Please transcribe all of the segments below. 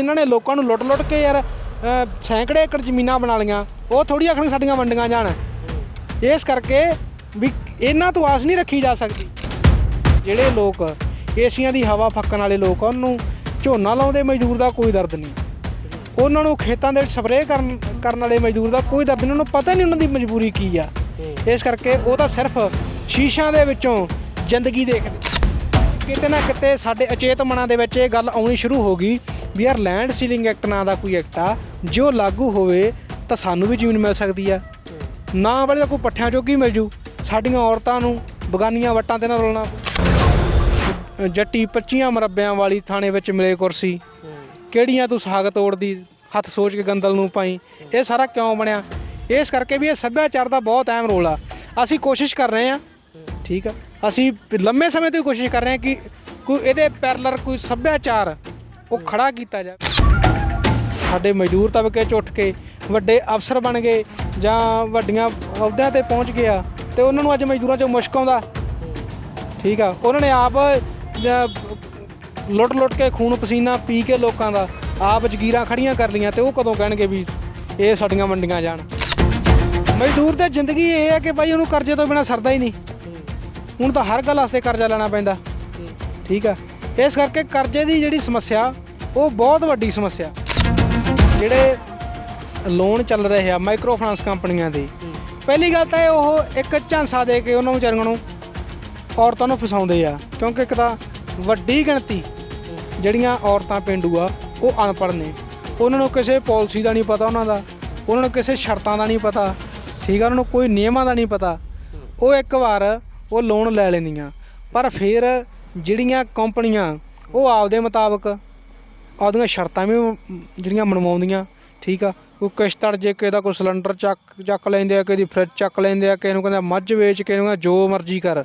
ਜਿਨ੍ਹਾਂ ਨੇ ਲੋਕਾਂ ਨੂੰ ਲੁੱਟ-ਲੁੱਟ ਕੇ ਯਾਰ ਸੈਂਕੜੇ ਏਕੜ ਜ਼ਮੀਨਾਂ ਬਣਾ ਲਈਆਂ ਉਹ ਥੋੜੀ ਆਖਣ ਸਾਡੀਆਂ ਵੰਡੀਆਂ ਜਾਣ। ਇਸ ਕਰਕੇ ਵੀ ਇਹਨਾਂ ਤੋਂ ਆਸ ਨਹੀਂ ਰੱਖੀ ਜਾ ਸਕਦੀ। ਜਿਹੜੇ ਲੋਕ ਏਸੀਆਂ ਦੀ ਹਵਾ ਫੱਕਣ ਵਾਲੇ ਲੋਕ ਆ, ਉਹਨੂੰ ਝੋਨਾ ਲਾਉਂਦੇ ਮਜ਼ਦੂਰ ਦਾ ਕੋਈ ਦਰਦ ਨਹੀਂ। ਉਹਨਾਂ ਨੂੰ ਖੇਤਾਂ ਦੇ ਵਿੱਚ ਸਪਰੇਅ ਕਰਨ ਕਰਨ ਵਾਲੇ ਮਜ਼ਦੂਰ ਦਾ ਕੋਈ ਦਰਦ ਨਹੀਂ ਉਹਨਾਂ ਨੂੰ ਪਤਾ ਨਹੀਂ ਉਹਨਾਂ ਦੀ ਮਜਬੂਰੀ ਕੀ ਆ। ਇਸ ਕਰਕੇ ਉਹ ਤਾਂ ਸਿਰਫ ਸ਼ੀਸ਼ਿਆਂ ਦੇ ਵਿੱਚੋਂ ਜ਼ਿੰਦਗੀ ਦੇਖਦੇ। ਕਿਤੇ ਨਾ ਕਿਤੇ ਸਾਡੇ ਅਚੇਤ ਮਨਾਂ ਦੇ ਵਿੱਚ ਇਹ ਗੱਲ ਆਉਣੀ ਸ਼ੁਰੂ ਹੋ ਗਈ ਵੀ ਯਾਰ ਲੈਂਡ ਸੀਲਿੰਗ ਐਕਟ ਨਾਂ ਦਾ ਕੋਈ ਐਕਟ ਆ, ਜੋ ਲਾਗੂ ਹੋਵੇ ਤਾਂ ਸਾਨੂੰ ਵੀ ਜ਼ਮੀਨ ਮਿਲ ਸਕਦੀ ਆ। ਨਾ ਵਾਲੇ ਦਾ ਕੋਈ ਪੱਠਿਆਂ ਜੋਗੀ ਮਿਲ ਜੂ। ਸਾਡੀਆਂ ਔਰਤਾਂ ਨੂੰ ਬਗਾਨੀਆਂ ਵੱਟਾਂ ਤੇ ਨਾ ਰੋਲਣਾ। ਜੱਟੀ 25 ਮਰੱਬਿਆਂ ਵਾਲੀ ਥਾਣੇ ਵਿੱਚ ਮਿਲੇ ਕੁਰਸੀ। ਕਿਹੜੀਆਂ ਤੂੰ ਸਾਗ ਤੋੜਦੀ, ਹੱਥ ਸੋਚ ਕੇ ਗੰਦਲ ਨੂੰ ਪਾਈ। ਇਹ ਸਾਰਾ ਕਿਉਂ ਬਣਿਆ? ਇਸ ਕਰਕੇ ਵੀ ਇਹ ਸੱਭਿਆਚਾਰ ਦਾ ਬਹੁਤ ਅਹਿਮ ਰੋਲ ਆ। ਅਸੀਂ ਕੋਸ਼ਿਸ਼ ਕਰ ਰਹੇ ਆ ਠੀਕ ਆ? ਅਸੀਂ ਲੰਮੇ ਸਮੇਂ ਤੋਂ ਹੀ ਕੋਸ਼ਿਸ਼ ਕਰ ਰਹੇ ਹਾਂ ਕਿ ਕੋਈ ਇਹਦੇ ਪੈਰਲਰ ਕੋਈ ਸੱਭਿਆਚਾਰ ਉਹ ਖੜਾ ਕੀਤਾ ਜਾਵੇ। ਸਾਡੇ ਮਜ਼ਦੂਰ ਤਬਕੇ ਚ ਉੱਠ ਕੇ ਵੱਡੇ ਅਫਸਰ ਬਣ ਗਏ ਜਾਂ ਵੱਡੀਆਂ ਅਹੁਦਿਆਂ ਤੇ ਪਹੁੰਚ ਗਿਆ ਆ ਤੇ ਉਹਨਾਂ ਨੂੰ ਅੱਜ ਮਜ਼ਦੂਰਾਂ ਚੋਂ ਮੁਸ਼ਕ ਆਉਂਦਾ। ਠੀਕ ਆ, ਉਹਨਾਂ ਨੇ ਆਪ ਲੁੱਟ ਲੁੱਟ ਕੇ ਖੂਨ ਪਸੀਨਾ ਪੀ ਕੇ ਲੋਕਾਂ ਦਾ ਆਪ ਜਗੀਰਾਂ ਖੜੀਆਂ ਕਰ ਲੀਆਂ ਤੇ ਉਹ ਕਦੋਂ ਕਹਿਣਗੇ ਵੀ ਇਹ ਸਾਡੀਆਂ ਮੰਡੀਆਂ ਜਾਣ। ਮਜ਼ਦੂਰ ਦੀ ਜ਼ਿੰਦਗੀ ਇਹ ਹੈ ਕਿ ਭਾਈ ਉਹਨੂੰ ਕਰਜ਼ੇ ਤੋਂ ਬਿਨਾ ਸਰਦਾ ਹੀ ਨਹੀਂ। ਹੁਣ ਤਾਂ ਹਰ ਗੱਲ ਵਾਸਤੇ ਕਰਜ਼ਾ ਲੈਣਾ ਪੈਂਦਾ। ਠੀਕ ਆ? ਇਸ ਕਰਕੇ ਕਰਜ਼ੇ ਦੀ ਜਿਹੜੀ ਸਮੱਸਿਆ, ਉਹ ਬਹੁਤ ਵੱਡੀ ਸਮੱਸਿਆ। ਜਿਹੜੇ ਲੋਨ ਚੱਲ ਰਹੇ ਆ ਮਾਈਕਰੋ ਫਾਈਨਾਂਸ ਕੰਪਨੀਆਂ ਦੇ, ਪਹਿਲੀ ਗੱਲ ਤਾਂ ਇਹ ਉਹ ਇੱਕ ਝਾਂਸਾ ਦੇ ਕੇ ਉਹਨਾਂ ਵਿਚਾਰੀਆਂ ਨੂੰ ਔਰਤਾਂ ਨੂੰ ਫਸਾਉਂਦੇ ਆ। ਕਿਉਂਕਿ ਇੱਕ ਤਾਂ ਵੱਡੀ ਗਿਣਤੀ ਜਿਹੜੀਆਂ ਔਰਤਾਂ ਪਿੰਡੂ ਆ, ਉਹ ਅਨਪੜ੍ਹ ਨੇ। ਉਹਨਾਂ ਨੂੰ ਕਿਸੇ ਪਾਲਿਸੀ ਦਾ ਨਹੀਂ ਪਤਾ ਉਹਨਾਂ ਦਾ। ਉਹਨਾਂ ਨੂੰ ਕਿਸੇ ਸ਼ਰਤਾਂ ਦਾ ਨਹੀਂ ਪਤਾ। ਠੀਕ ਆ? ਉਹਨਾਂ ਨੂੰ ਕੋਈ ਨਿਯਮਾਂ ਦਾ ਨਹੀਂ ਪਤਾ। ਉਹ ਇੱਕ ਵਾਰ ਉਹ ਲੋਨ ਲੈ ਲੈਂਦੀਆਂ। ਪਰ ਫਿਰ ਜਿਹੜੀਆਂ ਕੰਪਨੀਆਂ ਉਹ ਆਪਦੇ ਮੁਤਾਬਕ ਆਪਦੀਆਂ ਸ਼ਰਤਾਂ ਵੀ ਜਿਹੜੀਆਂ ਮਨਵਾਉਂਦੀਆਂ ਠੀਕ ਆ? ਕੋਈ ਕਿਸ਼ਤ ਅੜ ਜੇ ਕਿਸੇ ਦਾ ਕੋਈ ਸਿਲੰਡਰ ਚੱਕ ਚੱਕ ਲੈਂਦੇ ਆ ਕਿਸੇ ਦੀ ਫਰਿੱਜ ਚੱਕ ਲੈਂਦੇ ਆ ਕਿਸੇ ਨੂੰ ਕਹਿੰਦਾ ਮੱਝ ਵੇਚ ਕਿਸੇ ਨੂੰ ਕਹਿੰਦਾ ਜੋ ਮਰਜ਼ੀ ਕਰ।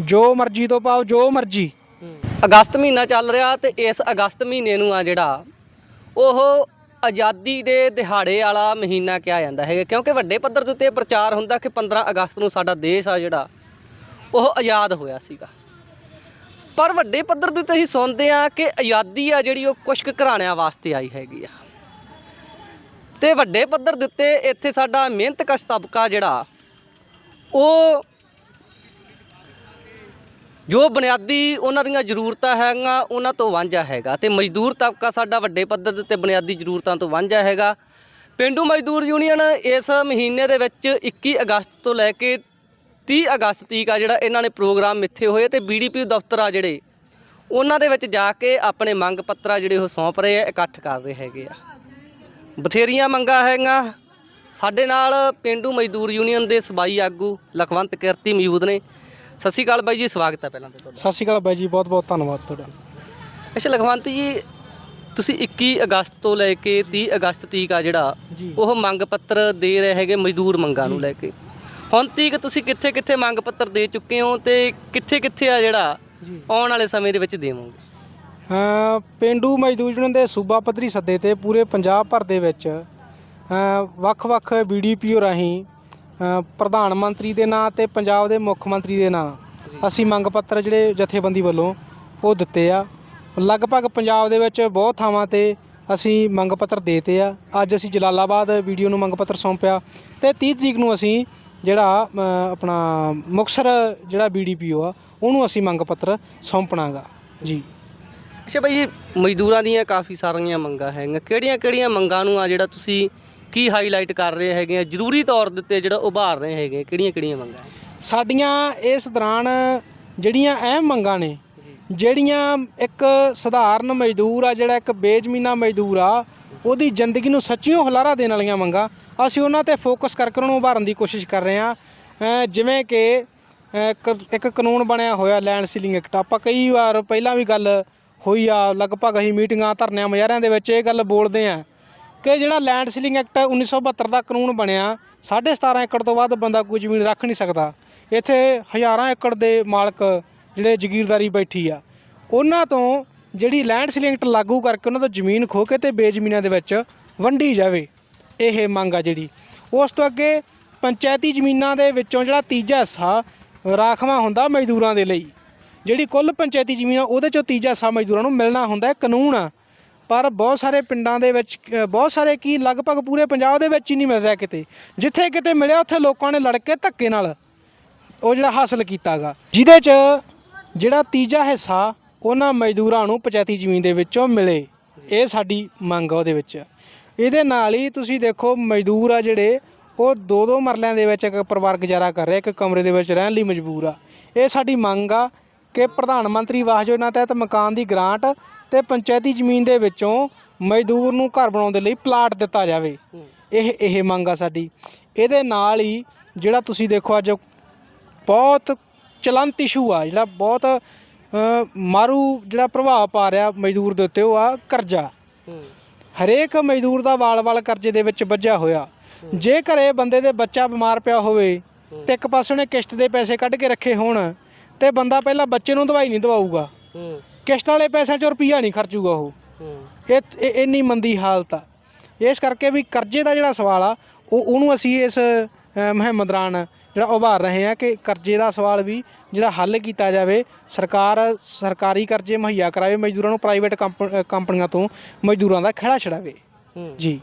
ਜੋ ਮਰਜ਼ੀ ਤੋਂ ਪਾਓ ਜੋ ਮਰਜ਼ੀ। ਅਗਸਤ ਮਹੀਨਾ ਚੱਲ ਰਿਹਾ ਤੇ ਇਸ ਅਗਸਤ ਮਹੀਨੇ ਨੂੰ ਆ ਜਿਹੜਾ ਉਹ ਆਜ਼ਾਦੀ ਦੇ ਦਿਹਾੜੇ ਵਾਲਾ ਮਹੀਨਾ ਕਿਹਾ ਜਾਂਦਾ ਹੈ ਕਿਉਂਕਿ ਵੱਡੇ ਪੱਧਰ ਦੇ ਉੱਤੇ ਪ੍ਰਚਾਰ ਹੁੰਦਾ ਕਿ 15 ਅਗਸਤ ਨੂੰ ਸਾਡਾ ਦੇਸ਼ ਆ ਜਿਹੜਾ, ਉਹ ਆਜ਼ਾਦ ਹੋਇਆ ਸੀਗਾ। ਪਰ ਵੱਡੇ ਪੱਧਰ ਦੇ ਉੱਤੇ ਅਸੀਂ ਸੁਣਦੇ ਆ ਕਿ ਆਜ਼ਾਦੀ ਆ ਜਿਹੜੀ ਉਹ ਕੁਸ਼ਕ ਘਰਾਣਿਆਂ ਵਾਸਤੇ ਆਈ ਹੈਗੀ ਆ। ਤੇ ਵੱਡੇ ਪੱਧਰ ਦੇ ਉੱਤੇ ਇੱਥੇ ਸਾਡਾ ਮਿਹਨਤਕਸ਼ ਤਬਕਾ ਜਿਹੜਾ, ਉਹ ਜੋ ਬੁਨਿਆਦੀ ਉਹਨਾਂ ਦੀਆਂ ਜ਼ਰੂਰਤਾਂ ਹੈਗੀਆਂ, ਉਹਨਾਂ ਤੋਂ ਵਾਂਝਾ ਹੈਗਾ ਤੇ ਮਜ਼ਦੂਰ ਤਬਕਾ ਸਾਡਾ ਵੱਡੇ ਪੱਧਰ ਦੇ ਉੱਤੇ ਬੁਨਿਆਦੀ ਜ਼ਰੂਰਤਾਂ ਤੋਂ ਵਾਂਝਾ ਹੈਗਾ। ਪਿੰਡੂ ਮਜ਼ਦੂਰ ਯੂਨੀਅਨ ਇਸ ਮਹੀਨੇ ਦੇ ਵਿੱਚ 21 ਅਗਸਤ ਤੋਂ ਲੈ ਕੇ 30 ਅਗਸਤ ਤੀਕ ਆ ਜਿਹੜਾ ਇਹਨਾਂ ਨੇ ਪ੍ਰੋਗਰਾਮ ਮਿੱਥੇ ਹੋਏ ਤੇ ਬੀਡੀਪੀ ਦਫ਼ਤਰ ਆ ਜਿਹੜੇ, ਉਹਨਾਂ ਦੇ ਵਿੱਚ ਜਾ ਕੇ ਆਪਣੇ ਮੰਗ ਪੱਤਰ ਆ ਜਿਹੜੇ ਉਹ ਸੌਂਪ ਰਹੇ ਆ, ਇਕੱਠ ਕਰ ਰਹੇ ਹੈਗੇ ਆ। ਬਥੇਰੀਆਂ ਮੰਗਾਂ ਹੈਗੀਆਂ। ਸਾਡੇ ਨਾਲ ਪਿੰਡੂ ਮਜ਼ਦੂਰ ਯੂਨੀਅਨ ਦੇ ਸਬਾਈ ਆਗੂ ਲਖਵੰਤ ਕਿਰਤੀ ਮੌਜੂਦ ਨੇ। ਸਤਿ ਸ਼੍ਰੀ ਅਕਾਲ ਬਾਈ ਜੀ ਸਵਾਗਤ ਹੈ ਪਹਿਲਾਂ ਤਾਂ ਤੁਹਾਡਾ। ਸਤਿ ਸ਼੍ਰੀ ਅਕਾਲ ਬਾਈ ਜੀ ਬਹੁਤ ਬਹੁਤ ਧੰਨਵਾਦ ਤੁਹਾਡਾ। ਅੱਛਾ ਲਖਵੰਤ ਜੀ ਤੁਸੀਂ 21 ਅਗਸਤ ਤੋਂ ਲੈ ਕੇ 30 ਅਗਸਤ ਤੀਕ ਆ ਜਿਹੜਾ ਜੀ। ਉਹ ਮੰਗ ਪੱਤਰ ਦੇ ਰਹੇ ਹੈਗੇ ਮਜ਼ਦੂਰ ਮੰਗਾਂ ਨੂੰ ਲੈ ਕੇ। ਹੁਣ ਤੀਕ ਤੁਸੀਂ ਕਿੱਥੇ ਕਿੱਥੇ ਮੰਗ ਪੱਤਰ ਦੇ ਚੁੱਕੇ ਹੋ ਤੇ ਕਿੱਥੇ ਕਿੱਥੇ ਆ ਜਿਹੜਾ ਜੀ। ਆਉਣ ਵਾਲੇ ਸਮੇਂ ਦੇ ਵਿੱਚ ਦੇਵੋਗੇ? ਅ, ਪਿੰਡੂ ਮਜ਼ਦੂਰ ਯੂਨੀਅਨ ਦੇ ਸੂਬਾ ਪੱਧਰੀ ਸੱਦੇ ਤੇ ਪੂਰੇ ਪੰਜਾਬ ਭਰ ਦੇ ਵਿੱਚ ਅ, ਵੱਖ-ਵੱਖ ਬੀਡੀਪੀਓ ਰਾਹੀਂ ਪ੍ਰਧਾਨ ਮੰਤਰੀ ਦੇ ਨਾਂ ਤੇ ਪੰਜਾਬ ਦੇ ਮੁੱਖ ਮੰਤਰੀ ਦੇ ਨਾਂ। ਅਸੀਂ ਮੰਗ ਪੱਤਰ ਜਿਹੜੇ ਜਥੇਬੰਦੀ ਵੱਲੋਂ ਉਹ ਦਿੱਤੇ ਆ। ਲਗਭਗ ਪੰਜਾਬ ਦੇ ਵਿੱਚ ਬਹੁਤ ਥਾਵਾਂ ਤੇ ਅਸੀਂ ਮੰਗ ਪੱਤਰ ਦੇਤੇ ਆ। ਅੱਜ ਅਸੀਂ ਜਲਾਲਾਬਾਦ ਵੀਡੀਓ ਨੂੰ ਮੰਗ ਪੱਤਰ ਸੌਂਪਿਆ ਤੇ 30 ਤਰੀਕ ਨੂੰ ਅਸੀਂ ਜਿਹੜਾ ਆਪਣਾ ਮੁਕਤਸਰ ਜਿਹੜਾ ਬੀਡੀਪੀਓ ਆ, ਉਹਨੂੰ ਅਸੀਂ ਮੰਗ ਪੱਤਰ ਸੌਂਪਣਾਗਾ। ਜੀ। ਅੱਛਾ ਬਾਈ ਜੀ, ਮਜ਼ਦੂਰਾਂ ਦੀਆਂ ਕਾਫੀ ਸਾਰੀਆਂ ਮੰਗਾਂ ਹੈਗੀਆਂ। ਕਿਹੜੀਆਂ ਕਿਹੜੀਆਂ ਮੰਗਾਂ ਨੂੰ ਆ ਜਿਹੜਾ ਤੁਸੀਂ ਕੀ ਹਾਈਲਾਈਟ ਕਰ ਰਹੇ ਹੈਗੇ ਆ? ਜ਼ਰੂਰੀ ਤੌਰ ਦੇ ਉੱਤੇ ਜਿਹੜਾ ਉਭਾਰ ਰਹੇ ਹੈਗੇ ਕਿਹੜੀਆਂ ਕਿਹੜੀਆਂ ਮੰਗਾਂ ਹੈ? ਸਾਡੀਆਂ ਇਸ ਦੌਰਾਨ ਜਿਹੜੀਆਂ ਅਹਿਮ ਮੰਗਾਂ ਨੇ ਜਿਹੜੀਆਂ ਇੱਕ ਸਧਾਰਨ ਮਜ਼ਦੂਰ ਆ ਜਿਹੜਾ ਇੱਕ ਬੇਜ਼ਮੀਨਾ ਮਜ਼ਦੂਰ ਆ ਉਹਦੀ ਜ਼ਿੰਦਗੀ ਨੂੰ ਸੱਚੀਓ ਹੁਲਾਰਾ ਦੇਣ ਵਾਲੀਆਂ ਮੰਗਾਂ ਅਸੀਂ ਉਹਨਾਂ ਤੇ ਫੋਕਸ ਕਰਕੇ ਉਹਨਾਂ ਨੂੰ ਉਭਾਰਨ ਦੀ ਕੋਸ਼ਿਸ਼ ਕਰ ਰਹੇ ਹਾਂ। ਜਿਵੇਂ ਕਿ ਅ, ਕ- ਇੱਕ ਕਾਨੂੰਨ ਬਣਿਆ ਹੋਇਆ ਲੈਂਡ ਸੀਲਿੰਗ ਐਕਟ ਆਪਾਂ ਕਈ ਵਾਰ ਪਹਿਲਾਂ ਵੀ ਗੱਲ ਹੋਈ ਆ ਲਗਭਗ ਅਸੀਂ ਮੀਟਿੰਗਾਂ ਧਰਨਿਆਂ ਮੁਜ਼ਾਹਰਿਆਂ ਦੇ ਵਿੱਚ ਇਹ ਗੱਲ ਬੋਲਦੇ ਆ ਕਿ ਜਿਹੜਾ ਲੈਂਡ ਸੀਲਿੰਗ ਐਕਟ 1972 ਦਾ ਕਾਨੂੰਨ ਬਣਿਆ 17.5 ਏਕੜ ਤੋਂ ਵੱਧ ਬੰਦਾ ਕੋਈ ਜ਼ਮੀਨ ਰੱਖ ਨਹੀਂ ਸਕਦਾ। ਇੱਥੇ ਹਜ਼ਾਰਾਂ ਏਕੜ ਦੇ ਮਾਲਕ ਜਿਹੜੇ ਜ਼ਗੀਰਦਾਰੀ ਬੈਠੀ ਆ। ਉਹਨਾਂ ਤੋਂ ਜਿਹੜੀ ਲੈਂਡ ਸੀਲਿੰਗ ਐਕਟ ਲਾਗੂ ਕਰਕੇ ਉਹਨਾਂ ਤੋਂ ਜ਼ਮੀਨ ਖੋ ਕੇ ਤੇ ਬੇਜ਼ਮੀਨਾਂ ਦੇ ਵਿੱਚ ਵੰਡੀ ਜਾਵੇ, ਇਹ ਮੰਗ ਆ ਜਿਹੜੀ। ਉਸ ਤੋਂ ਅੱਗੇ ਪੰਚਾਇਤੀ ਜ਼ਮੀਨਾਂ ਦੇ ਵਿੱਚੋਂ ਜਿਹੜਾ ਤੀਜਾ ਹਿੱਸਾ ਰਾਖਵਾਂ ਹੁੰਦਾ ਮਜ਼ਦੂਰਾਂ ਦੇ ਲਈ। ਜਿਹੜੀ ਕੁੱਲ ਪੰਚਾਇਤੀ ਜ਼ਮੀਨ ਆ, ਉਹਦੇ ਚੋਂ ਤੀਜਾ ਹਿੱਸਾ ਮਜ਼ਦੂਰਾਂ ਨੂੰ ਮਿਲਣਾ ਹੁੰਦਾ ਹੈ ਕਾਨੂੰਨ ਆ। ਪਰ ਬਹੁਤ ਸਾਰੇ ਪਿੰਡਾਂ ਦੇ ਵਿੱਚ ਬਹੁਤ ਸਾਰੇ ਕੀ ਲਗਭਗ ਪੂਰੇ ਪੰਜਾਬ ਦੇ ਵਿੱਚ ਹੀ ਨਹੀਂ ਮਿਲ ਰਿਹਾ ਕਿਤੇ। ਜਿੱਥੇ ਕਿਤੇ ਮਿਲਿਆ, ਉੱਥੇ ਲੋਕਾਂ ਨੇ ਲੜ ਕੇ ਧੱਕੇ ਨਾਲ ਉਹ ਜਿਹੜਾ ਹਾਸਲ ਕੀਤਾਗਾ। ਜਿਹਦੇ 'ਚ ਜਿਹੜਾ ਤੀਜਾ ਹਿੱਸਾ ਉਹਨਾਂ ਮਜ਼ਦੂਰਾਂ ਨੂੰ ਪੰਚਾਇਤੀ ਜ਼ਮੀਨ ਦੇ ਵਿੱਚੋਂ ਮਿਲੇ। ਇਹ ਸਾਡੀ ਮੰਗ ਆ ਉਹਦੇ ਵਿੱਚ। ਇਹਦੇ ਨਾਲ ਹੀ ਤੁਸੀਂ ਦੇਖੋ, ਮਜ਼ਦੂਰ ਆ ਜਿਹੜੇ, ਉਹ ਦੋ ਦੋ ਮਰਲਿਆਂ ਦੇ ਵਿੱਚ ਇੱਕ ਪਰਿਵਾਰ ਗੁਜ਼ਾਰਾ ਕਰ ਰਿਹਾ, ਇੱਕ ਕਮਰੇ ਦੇ ਵਿੱਚ ਰਹਿਣ ਲਈ ਮਜਬੂਰ ਆ। ਇਹ ਸਾਡੀ ਮੰਗ ਆ। ਕਿ ਪ੍ਰਧਾਨ ਮੰਤਰੀ ਆਵਾਸ ਯੋਜਨਾ ਤਹਿਤ ਮਕਾਨ ਦੀ ਗ੍ਰਾਂਟ ਤੇ ਪੰਚਾਇਤੀ ਜ਼ਮੀਨ ਦੇ ਵਿੱਚੋਂ ਮਜ਼ਦੂਰ ਨੂੰ ਘਰ ਬਣਾਉਣ ਦੇ ਲਈ ਪਲਾਟ ਦਿੱਤਾ ਜਾਵੇ। ਇਹ ਇਹ ਮੰਗ ਆ ਸਾਡੀ। ਇਹਦੇ ਨਾਲ ਹੀ ਜਿਹੜਾ ਤੁਸੀਂ ਦੇਖੋ ਅੱਜ ਬਹੁਤ ਚਲੰਤ ਇਸ਼ੂ ਆ, ਜਿਹੜਾ ਬਹੁਤ ਮਾਰੂ ਜਿਹੜਾ ਪ੍ਰਭਾਵ ਪਾ ਰਿਹਾ ਮਜ਼ਦੂਰ ਦੇ ਉੱਤੇ, ਉਹ ਆ ਕਰਜ਼ਾ। ਹਰੇਕ ਮਜ਼ਦੂਰ ਦਾ ਵਾਲ-ਵਾਲ ਕਰਜ਼ੇ ਦੇ ਵਿੱਚ ਵੱਜਿਆ ਹੋਇਆ। ਜੇ ਘਰੇ ਬੰਦੇ ਦੇ ਬੱਚਾ ਬਿਮਾਰ ਪਿਆ ਹੋਵੇ ਤੇ ਇੱਕ ਪਾਸੇ ਉਹਨੇ ਕਿਸ਼ਤ ਦੇ ਪੈਸੇ ਕੱਢ ਕੇ ਰੱਖੇ ਹੋਣ ਤੇ ਬੰਦਾ ਪਹਿਲਾਂ ਬੱਚੇ ਨੂੰ ਦਵਾਈ ਨਹੀਂ ਦਵਾਊਗਾ। ਕਿਸ਼ਤ ਵਾਲੇ ਪੈਸਿਆਂ 'ਚੋਂ ਰੁਪਈਆ ਨਹੀਂ ਖਰਚੂਗਾ ਉਹ। ਇਹ ਇਹ ਇੰਨੀ ਮੰਦੀ ਹਾਲਤ ਆ। ਇਸ ਕਰਕੇ ਵੀ ਕਰਜ਼ੇ ਦਾ ਜਿਹੜਾ ਸਵਾਲ ਆ ਉਹ ਉਹਨੂੰ ਅਸੀਂ ਇਸ ਮੁਹਿੰਮ ਦੌਰਾਨ ਜਿਹੜਾ ਉਭਾਰ ਰਹੇ ਆ ਕਿ ਕਰਜ਼ੇ ਦਾ ਸਵਾਲ ਵੀ ਜਿਹੜਾ ਹੱਲ ਕੀਤਾ ਜਾਵੇ ਸਰਕਾਰ ਸਰਕਾਰੀ ਕਰਜ਼ੇ ਮੁਹੱਈਆ ਕਰਾਵੇ ਮਜ਼ਦੂਰਾਂ ਨੂੰ ਪ੍ਰਾਈਵੇਟ ਕੰਪਨੀਆਂ ਤੋਂ ਮਜ਼ਦੂਰਾਂ ਦਾ ਖਹਿੜਾ ਛਡਾਵੇ। ਜੀ।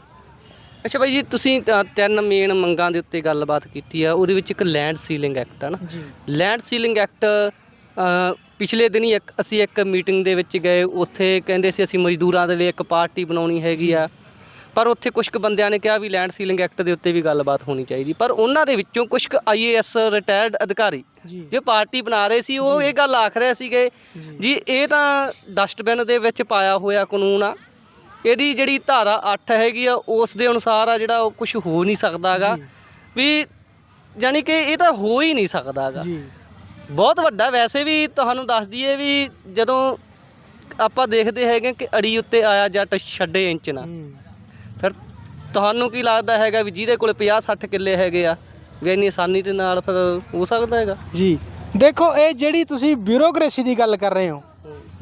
ਅੱਛਾ ਭਾਈ ਜੀ ਤੁਸੀਂ ਤਾਂ ਤਿੰਨ ਮੇਨ ਮੰਗਾਂ ਦੇ ਉੱਤੇ ਗੱਲਬਾਤ ਕੀਤੀ ਆ ਉਹਦੇ ਵਿੱਚ ਇੱਕ ਲੈਂਡ ਸੀਲਿੰਗ ਐਕਟ ਹੈ ਨਾ। ਜੀ। ਲੈਂਡ ਸੀਲਿੰਗ ਐਕਟ ਪਿਛਲੇ ਦਿਨੀ ਇੱਕ ਅਸੀਂ ਇੱਕ ਮੀਟਿੰਗ ਦੇ ਵਿੱਚ ਗਏ ਉੱਥੇ ਕਹਿੰਦੇ ਸੀ ਅਸੀਂ ਮਜ਼ਦੂਰਾਂ ਦੇ ਲਈ ਇੱਕ ਪਾਰਟੀ ਬਣਾਉਣੀ ਹੈਗੀ ਆ। ਪਰ ਉੱਥੇ ਕੁਝ ਕੁ ਬੰਦਿਆਂ ਨੇ ਕਿਹਾ ਵੀ ਲੈਂਡ ਸੀਲਿੰਗ ਐਕਟ ਦੇ ਉੱਤੇ ਵੀ ਗੱਲਬਾਤ ਹੋਣੀ ਚਾਹੀਦੀ। ਪਰ ਉਹਨਾਂ ਦੇ ਵਿੱਚੋਂ ਕੁਝ ਕੁ ਆਈਏਐਸ ਰਿਟਾਇਰਡ ਅਧਿਕਾਰੀ ਜੀ। ਜੋ ਪਾਰਟੀ ਬਣਾ ਰਹੇ ਸੀ ਉਹ ਇਹ ਗੱਲ ਆਖ ਰਹੇ ਸੀਗੇ ਜੀ। ਇਹ ਤਾਂ ਡਸਟਬਿਨ ਦੇ ਵਿੱਚ ਪਾਇਆ ਹੋਇਆ ਕਾਨੂੰਨ ਆ। ਇਹਦੀ ਜਿਹੜੀ ਧਾਰਾ 8 ਹੈਗੀ ਆ ਉਸ ਦੇ ਅਨੁਸਾਰ ਆ ਜਿਹੜਾ ਉਹ ਕੁਝ ਹੋ ਨਹੀਂ ਸਕਦਾਗਾ। ਵੀ ਯਾਨੀ ਕਿ ਇਹ ਤਾਂ ਹੋ ਹੀ ਨਹੀਂ ਸਕਦਾਗਾ। ਜੀ। ਬਹੁਤ ਵੱਡਾ ਵੈਸੇ ਵੀ ਤੁਹਾਨੂੰ ਦੱਸ ਦਈਏ ਵੀ ਜਦੋਂ ਆਪਾਂ ਦੇਖਦੇ ਹੈਗੇ ਕਿ ਅੜੀ ਉੱਤੇ ਆਇਆ ਜੱਟ ਛੱਡੇ ਇੰਚ ਨਾ। ਫਿਰ ਤੁਹਾਨੂੰ ਕੀ ਲੱਗਦਾ ਹੈਗਾ ਵੀ ਜਿਹਦੇ ਕੋਲ 50 60 ਕਿੱਲੇ ਹੈਗੇ ਆ ਵੀ ਇੰਨੀ ਆਸਾਨੀ ਦੇ ਨਾਲ ਫਿਰ ਹੋ ਸਕਦਾ ਹੈਗਾ? ਜੀ। ਦੇਖੋ ਇਹ ਜਿਹੜੀ ਤੁਸੀਂ ਬਿਊਰੋਕ੍ਰੇਸੀ ਦੀ ਗੱਲ ਕਰ ਰਹੇ ਹੋ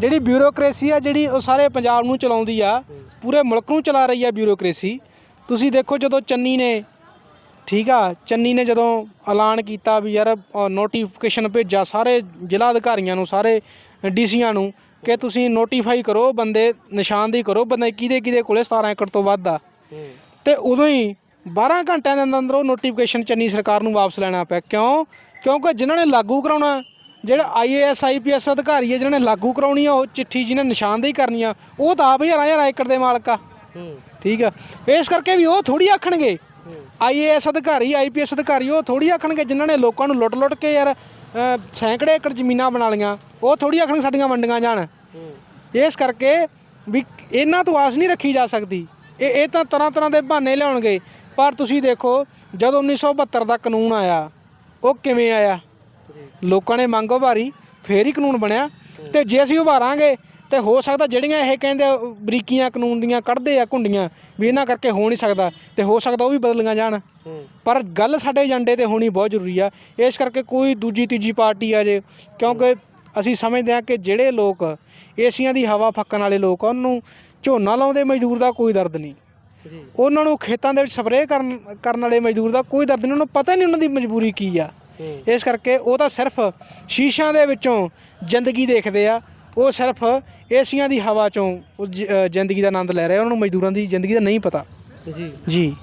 ਜਿਹੜੀ ਬਿਊਰੋਕ੍ਰੇਸੀ ਆ, ਜਿਹੜੀ ਉਹ ਸਾਰੇ ਪੰਜਾਬ ਨੂੰ ਚਲਾਉਂਦੀ ਆ, ਪੂਰੇ ਮੁਲਕ ਨੂੰ ਚਲਾ ਰਹੀ ਆ ਬਿਊਰੋਕ੍ਰੇਸੀ ਤੁਸੀਂ ਦੇਖੋ ਜਦੋਂ ਚੰਨੀ ਨੇ, ਠੀਕ ਆ, ਚੰਨੀ ਨੇ ਜਦੋਂ ਐਲਾਨ ਕੀਤਾ ਵੀ ਯਾਰ ਨੋਟੀਫਿਕੇਸ਼ਨ ਭੇਜਿਆ ਸਾਰੇ ਜ਼ਿਲ੍ਹਾ ਅਧਿਕਾਰੀਆਂ ਨੂੰ, ਸਾਰੇ ਡੀਸੀਆਂ ਨੂੰ ਕਿ ਤੁਸੀਂ ਨੋਟੀਫਾਈ ਕਰੋ ਬੰਦੇ, ਨਿਸ਼ਾਨਦੇਹੀ ਕਰੋ, ਬੰਦੇ ਕਿਹਦੇ ਕਿਹਦੇ ਕੋਲੇ 17 ਏਕੜ ਤੋਂ ਵੱਧ ਆ। ਤੇ ਉਦੋਂ ਹੀ 12 ਘੰਟਿਆਂ ਦੇ ਅੰਦਰ ਅੰਦਰ ਉਹ ਨੋਟੀਫਿਕੇਸ਼ਨ ਚੰਨੀ ਸਰਕਾਰ ਨੂੰ ਵਾਪਸ ਲੈਣਾ ਪਿਆ। ਕਿਉਂ? ਕਿਉਂਕਿ ਜਿਨ੍ਹਾਂ ਨੇ ਲਾਗੂ ਕਰਾਉਣਾ ਜਿਹੜਾ ਆਈਏਐਸ ਆਈਪੀਐਸ ਅਧਿਕਾਰੀ ਹੈ ਜਿਨ੍ਹਾਂ ਨੇ ਲਾਗੂ ਕਰਾਉਣੀ ਆ ਉਹ ਚਿੱਠੀ ਜਿਹਨੇ ਨਿਸ਼ਾਨਦੇਹੀ ਕਰਨੀ ਆ ਉਹ ਤਾਂ ਆਪ ਹਜ਼ਾਰਾਂ ਹਜ਼ਾਰਾਂ ਏਕੜ ਦੇ ਮਾਲਕ ਆ। ਠੀਕ ਆ। ਇਸ ਕਰਕੇ ਵੀ ਉਹ ਥੋੜੀ ਆਖਣਗੇ। ਆਈਏਐਸ ਅਧਿਕਾਰੀ ਆਈਪੀਐਸ ਅਧਿਕਾਰੀ ਉਹ ਥੋੜੀ ਆਖਣਗੇ ਜਿਨ੍ਹਾਂ ਨੇ ਲੋਕਾਂ ਨੂੰ ਲੁੱਟ-ਲੁੱਟ ਕੇ ਯਾਰ ਸੈਂਕੜੇ ਏਕੜ ਜ਼ਮੀਨਾਂ ਬਣਾ ਲੀਆਂ ਉਹ ਥੋੜੀ ਆਖਣਗੇ ਸਾਡੀਆਂ ਵੰਡੀਆਂ ਜਾਣ। ਇਸ ਕਰਕੇ ਵੀ ਇਹਨਾਂ ਤੋਂ ਆਸ ਨਹੀਂ ਰੱਖੀ ਜਾ ਸਕਦੀ। ਇਹ ਇਹ ਤਾਂ ਤਰ੍ਹਾਂ ਤਰ੍ਹਾਂ ਦੇ ਬਹਾਨੇ ਲਿਆਉਣਗੇ। ਪਰ ਤੁਸੀਂ ਦੇਖੋ ਜਦ 1972 ਦਾ ਕਾਨੂੰਨ ਆਇਆ ਉਹ ਕਿਵੇਂ ਆਇਆ? ਲੋਕਾਂ ਨੇ ਮੰਗ ਉਭਾਰੀ ਫੇਰ ਹੀ ਕਾਨੂੰਨ ਬਣਿਆ। ਤੇ ਜੇ ਅਸੀਂ ਉਭਾਰਾਂਗੇ ਤੇ ਹੋ ਸਕਦਾ ਜਿਹੜੀਆਂ ਇਹ ਕਹਿੰਦੇ ਆ, ਬਰੀਕੀਆਂ ਕਾਨੂੰਨ ਦੀਆਂ ਕੱਢਦੇ ਆ ਕੁੰਡੀਆਂ ਵੀ ਇਹਨਾਂ ਕਰਕੇ ਹੋ ਨਹੀਂ ਸਕਦਾ ਤੇ ਹੋ ਸਕਦਾ ਉਹ ਵੀ ਬਦਲੀਆਂ ਜਾਣ। ਪਰ ਗੱਲ ਸਾਡੇ ਏਜੰਡੇ ਤੇ ਹੋਣੀ ਬਹੁਤ ਜ਼ਰੂਰੀ ਆ। ਇਸ ਕਰਕੇ ਕੋਈ ਦੂਜੀ ਤੀਜੀ ਪਾਰਟੀ ਆ ਜੇ ਕਿਉਂਕਿ ਅਸੀਂ ਸਮਝਦੇ ਹਾਂ ਕਿ ਜਿਹੜੇ ਲੋਕ ਏਸੀਆਂ ਦੀ ਹਵਾ ਫੱਕਣ ਵਾਲੇ ਲੋਕ ਆ ਉਹਨੂੰ ਝੋਨਾ ਲਾਉਂਦੇ ਮਜ਼ਦੂਰ ਦਾ ਕੋਈ ਦਰਦ ਨਹੀਂ। ਉਹਨਾਂ ਨੂੰ ਖੇਤਾਂ ਦੇ ਵਿੱਚ ਸਪਰੇਅ ਕਰਨ ਕਰਨ ਵਾਲੇ ਮਜ਼ਦੂਰ ਦਾ ਕੋਈ ਦਰਦ ਨਹੀਂ ਉਹਨਾਂ ਨੂੰ ਪਤਾ ਨਹੀਂ ਉਹਨਾਂ ਦੀ ਮਜਬੂਰੀ ਕੀ ਆ। ਇਸ ਕਰਕੇ ਉਹ ਤਾਂ ਸਿਰਫ ਸ਼ੀਸ਼ਿਆਂ ਦੇ ਵਿੱਚੋਂ ਜ਼ਿੰਦਗੀ ਦੇਖਦੇ ਆ। ਉਹ ਸਿਰਫ ਏਸੀਆਂ ਦੀ ਹਵਾ ਚੋਂ ਉਹ ਜ- ਅ, ਜ਼ਿੰਦਗੀ ਦਾ ਆਨੰਦ ਲੈ ਰਹੇ ਆ। ਉਹਨਾਂ ਨੂੰ ਮਜ਼ਦੂਰਾਂ ਦੀ ਜ਼ਿੰਦਗੀ ਦਾ ਨਹੀਂ ਪਤਾ। ਜੀ। ਜੀ।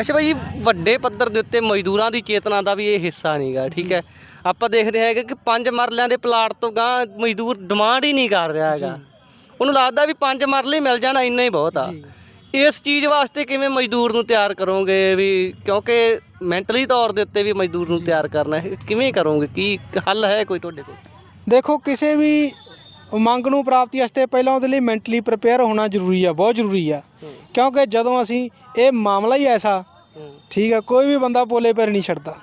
ਅੱਛਾ ਭਾਈ ਵੱਡੇ ਪੱਧਰ ਦੇ ਉੱਤੇ ਮਜ਼ਦੂਰਾਂ ਦੀ ਚੇਤਨਾ ਦਾ ਵੀ ਇਹ ਹਿੱਸਾ ਨਹੀਂਗਾ ਠੀਕ ਹੈ? ਆਪਾਂ ਦੇਖਦੇ ਹੈਗੇ ਕਿ ਪੰਜ ਮਰਲਿਆਂ ਦੇ ਪਲਾਟ ਤੋਂ ਗਾਂ ਮਜ਼ਦੂਰ ਡਿਮਾਂਡ ਹੀ ਨਹੀਂ ਕਰ ਰਿਹਾ ਹੈਗਾ। ਉਹਨੂੰ ਲੱਗਦਾ ਵੀ ਪੰਜ ਮਰਲੇ ਮਿਲ ਜਾਣਾ ਇੰਨਾ ਹੀ ਬਹੁਤ ਆ। ਇਸ ਚੀਜ਼ ਵਾਸਤੇ ਕਿਵੇਂ ਮਜ਼ਦੂਰ ਨੂੰ ਤਿਆਰ ਕਰੋਗੇ ਵੀ ਕਿਉਂਕਿ ਮੈਂਟਲੀ ਤੌਰ ਦੇ ਉੱਤੇ ਵੀ ਮਜ਼ਦੂਰ ਨੂੰ ਤਿਆਰ ਕਰਨਾ ਹੈ ਕਿਵੇਂ ਕਰੋਗੇ? ਕੀ ਹੱਲ ਹੈ ਕੋਈ ਤੁਹਾਡੇ ਕੋਲ? ਦੇਖੋ ਕਿਸੇ ਵੀ ਮੰਗ ਨੂੰ ਪ੍ਰਾਪਤੀ ਵਾਸਤੇ ਪਹਿਲਾਂ ਉਹਦੇ ਲਈ ਮੈਂਟਲੀ ਪ੍ਰਿਪੇਅਰ ਹੋਣਾ ਜ਼ਰੂਰੀ ਆ ਬਹੁਤ ਜ਼ਰੂਰੀ ਆ। ਕਿਉਂਕਿ ਜਦੋਂ ਅਸੀਂ ਇਹ ਮਾਮਲਾ ਹੀ ਐਸਾ ਠੀਕ ਆ ਕੋਈ ਵੀ ਬੰਦਾ ਪੋਲੇ ਪੈਰ ਨਹੀਂ ਛੱਡਦਾ।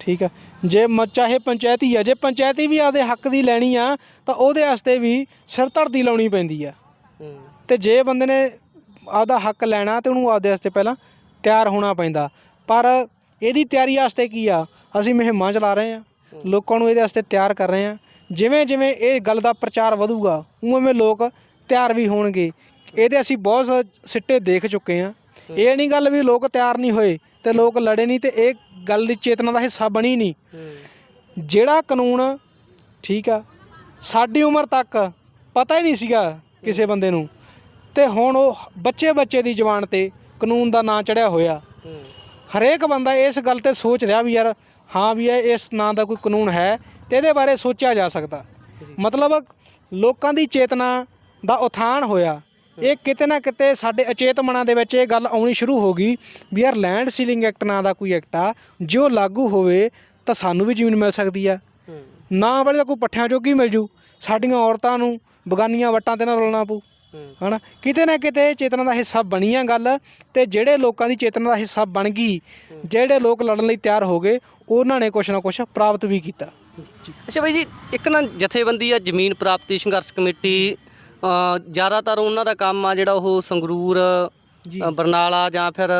ਠੀਕ ਆ ਜੇ ਚਾਹੇ ਪੰਚਾਇਤੀ ਆ ਜੇ ਪੰਚਾਇਤੀ ਵੀ ਆਪਦੇ ਹੱਕ ਦੀ ਲੈਣੀ ਆ ਤਾਂ ਉਹਦੇ ਵਾਸਤੇ ਵੀ ਸਿਰ ਧੜਦੀ ਲਾਉਣੀ ਪੈਂਦੀ ਆ। ਤੇ ਜੇ ਬੰਦੇ ਨੇ ਆਪਦਾ ਹੱਕ ਲੈਣਾ ਤੇ ਉਹਨੂੰ ਆਪਦੇ ਵਾਸਤੇ ਪਹਿਲਾਂ ਤਿਆਰ ਹੋਣਾ ਪੈਂਦਾ। ਪਰ ਇਹਦੀ ਤਿਆਰੀ ਵਾਸਤੇ ਕੀ ਆ? ਅਸੀਂ ਮੁਹਿੰਮਾਂ ਚਲਾ ਰਹੇ ਆ ਲੋਕਾਂ ਨੂੰ ਇਹਦੇ ਵਾਸਤੇ ਤਿਆਰ ਕਰ ਰਹੇ ਆ ਜਿਵੇਂ ਜਿਵੇਂ ਇਹ ਗੱਲ ਦਾ ਪ੍ਰਚਾਰ ਵਧੂਗਾ ਉਵੇਂ ਲੋਕ ਤਿਆਰ ਵੀ ਹੋਣਗੇ। ਇਹਦੇ ਅਸੀਂ ਬਹੁਤ ਸਿੱਟੇ ਦੇਖ ਚੁੱਕੇ ਆ ਇਹ ਨਹੀਂ ਗੱਲ ਵੀ ਲੋਕ ਤਿਆਰ ਨਹੀਂ ਹੋਏ ਤੇ ਲੋਕ ਲੜੇ ਨਹੀਂ ਤੇ ਇਹ ਗੱਲ ਦੀ ਚੇਤਨਾ ਦਾ ਹਿੱਸਾ ਬਣੀ ਨਹੀਂ। ਜਿਹੜਾ ਕਾਨੂੰਨ, ਠੀਕ ਆ, ਸਾਡੀ ਉਮਰ ਤੱਕ ਪਤਾ ਹੀ ਨਹੀਂ ਸੀਗਾ ਕਿਸੇ ਬੰਦੇ ਨੂੰ। ਤੇ ਹੁਣ ਉਹ ਬੱਚੇ ਬੱਚੇ ਦੀ ਜ਼ੁਬਾਨ ਤੇ ਕਾਨੂੰਨ ਦਾ ਨਾਂ ਚੜਿਆ ਹੋਇਆ। ਹਰੇਕ ਬੰਦਾ ਇਸ ਗੱਲ ਤੇ ਸੋਚ ਰਿਹਾ ਵੀ ਯਾਰ ਹਾਂ ਵੀ ਇਹ ਇਸ ਨਾਂ ਦਾ ਕੋਈ ਕਾਨੂੰਨ ਹੈ ਤੇ ਇਹਦੇ ਬਾਰੇ ਸੋਚਿਆ ਜਾ ਸਕਦਾ। ਮਤਲਬ ਲੋਕਾਂ ਦੀ ਚੇਤਨਾ ਦਾ ਉਥਾਨ ਹੋਇਆ। ਇਹ ਕਿਤੇ ਨਾ ਕਿਤੇ ਸਾਡੇ ਅਚੇਤ ਮਨਾਂ ਦੇ ਵਿੱਚ ਇਹ ਗੱਲ ਆਉਣੀ ਸ਼ੁਰੂ ਹੋ ਗਈ ਵੀ ਯਾਰ ਲੈਂਡ ਸੀਲਿੰਗ ਐਕਟ ਨਾਂ ਦਾ ਕੋਈ ਐਕਟ ਆ ਜੋ ਲਾਗੂ ਹੋਵੇ ਤਾਂ ਸਾਨੂੰ ਵੀ ਜ਼ਮੀਨ ਮਿਲ ਸਕਦੀ ਆ। ਨਾ ਵਾਲੇ ਦਾ ਕੋਈ ਪੱਠਿਆਂ ਜੋਗੀ ਮਿਲ ਜੂ। ਸਾਡੀਆਂ ਔਰਤਾਂ ਨੂੰ ਬਗਾਨੀਆਂ ਵੱਟਾਂ ਤੇ ਨਾ ਰੋਲਣਾ ਪਊ। ਹਨਾ? ਕਿਤੇ ਨਾ ਕਿਤੇ ਚੇਤਨਾ ਦਾ ਹਿੱਸਾ ਬਣੀ ਆ ਗੱਲ ਤੇ ਜਿਹੜੇ ਲੋਕਾਂ ਦੀ ਚੇਤਨਾ ਦਾ ਹਿੱਸਾ ਬਣ ਗਈ ਜਿਹੜੇ ਲੋਕ ਲੜਨ ਲਈ ਤਿਆਰ ਹੋ ਗਏ ਉਹਨਾਂ ਨੇ ਕੁਛ ਨਾ ਕੁਛ ਪ੍ਰਾਪਤ ਵੀ ਕੀਤਾ। ਅੱਛਾ ਬਾਈ ਜੀ ਇੱਕ ਨਾ ਜਥੇਬੰਦੀ ਆ ਜ਼ਮੀਨ ਪ੍ਰਾਪਤੀ ਸੰਘਰਸ਼ ਕਮੇਟੀ ਜ਼ਿਆਦਾਤਰ ਉਹਨਾਂ ਦਾ ਕੰਮ ਆ ਜਿਹੜਾ ਉਹ ਸੰਗਰੂਰ ਬਰਨਾਲਾ ਜਾਂ ਫਿਰ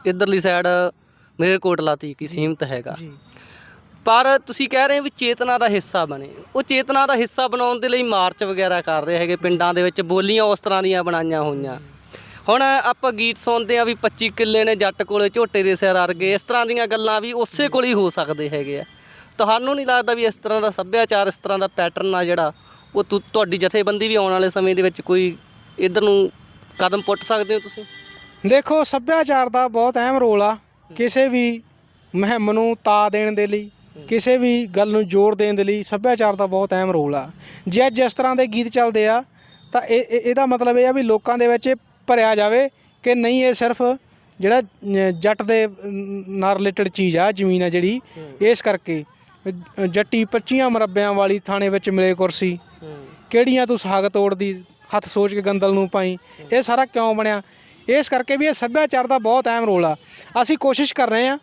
ਇਧਰਲੀ ਸਾਈਡ ਮਲੇਰਕੋਟਲਾ ਤੀਕ ਹੀ ਸੀਮਤ ਹੈਗਾ। ਪਰ ਤੁਸੀਂ ਕਹਿ ਰਹੇ ਹੋ ਵੀ ਚੇਤਨਾ ਦਾ ਹਿੱਸਾ ਬਣੇ। ਉਹ ਚੇਤਨਾ ਦਾ ਹਿੱਸਾ ਬਣਾਉਣ ਦੇ ਲਈ ਮਾਰਚ ਵਗੈਰਾ ਕਰ ਰਹੇ ਹੈਗੇ ਪਿੰਡਾਂ ਦੇ ਵਿੱਚ ਬੋਲੀਆਂ ਉਸ ਤਰ੍ਹਾਂ ਦੀਆਂ ਬਣਾਈਆਂ ਹੋਈਆਂ। ਹੁਣ ਆਪਾਂ ਗੀਤ ਸੁਣਦੇ ਆ ਵੀ 25 ਕਿੱਲੇ ਨੇ ਜੱਟ ਕੋਲੇ ਝੋਟੇ ਦੇ ਸਿਰ ਅਰਗੇ ਇਸ ਤਰ੍ਹਾਂ ਦੀਆਂ ਗੱਲਾਂ ਵੀ ਉਸੇ ਕੋਲ ਹੀ ਹੋ ਸਕਦੇ ਹੈਗੇ ਆ। ਤੁਹਾਨੂੰ ਨਹੀਂ ਲੱਗਦਾ ਵੀ ਇਸ ਤਰ੍ਹਾਂ ਦਾ ਸੱਭਿਆਚਾਰ ਇਸ ਤਰ੍ਹਾਂ ਦਾ ਪੈਟਰਨ ਆ ਜਿਹੜਾ ਉਹ ਤੁਹਾਡੀ ਜਥੇਬੰਦੀ ਵੀ ਆਉਣ ਵਾਲੇ ਸਮੇਂ ਦੇ ਵਿੱਚ ਕੋਈ ਇਧਰ ਨੂੰ ਕਦਮ ਪੁੱਟ ਸਕਦੇ ਹੋ ਤੁਸੀਂ? ਦੇਖੋ ਸੱਭਿਆਚਾਰ ਦਾ ਬਹੁਤ ਅਹਿਮ ਰੋਲ ਆ ਕਿਸੇ ਵੀ ਮੁਹਿੰਮ ਨੂੰ ਤਾ ਦੇਣ ਦੇ ਲਈ। ਕਿਸੇ ਵੀ ਗੱਲ ਨੂੰ ਜ਼ੋਰ ਦੇਣ ਦੇ ਲਈ ਸੱਭਿਆਚਾਰ ਦਾ ਬਹੁਤ ਅਹਿਮ ਰੋਲ ਆ। ਜੇ ਅੱਜ ਇਸ ਤਰ੍ਹਾਂ ਦੇ ਗੀਤ ਚੱਲਦੇ ਆ ਤਾਂ ਇਹ ਇਹ- ਇਹਦਾ ਮਤਲਬ ਇਹ ਆ ਵੀ ਲੋਕਾਂ ਦੇ ਵਿੱਚ ਭਰਿਆ ਜਾਵੇ ਕਿ ਨਹੀਂ ਇਹ ਸਿਰਫ ਜਿਹੜਾ ਜੱਟ ਦੇ ਨਾਲ ਰਿਲੇਟਡ ਚੀਜ਼ ਆ ਜ਼ਮੀਨ ਆ ਜਿਹੜੀ ਇਸ ਕਰਕੇ। ਜੱਟੀ 25 ਮਰੱਬਿਆਂ ਵਾਲੀ ਥਾਣੇ ਵਿੱਚ ਮਿਲੇ ਕੁਰਸੀ। ਕਿਹੜੀਆਂ ਤੂੰ ਸਾਗ ਤੋੜਦੀ ਹੱਥ ਸੋਚ ਕੇ ਗੰਦਲ ਨੂੰ ਪਾਈ ਇਹ ਸਾਰਾ ਕਿਉਂ ਬਣਿਆ? ਇਸ ਕਰਕੇ ਵੀ ਇਹ ਸੱਭਿਆਚਾਰ ਦਾ ਬਹੁਤ ਅਹਿਮ ਰੋਲ ਆ। ਅਸੀਂ ਕੋਸ਼ਿਸ਼ ਕਰ ਰਹੇ ਆ।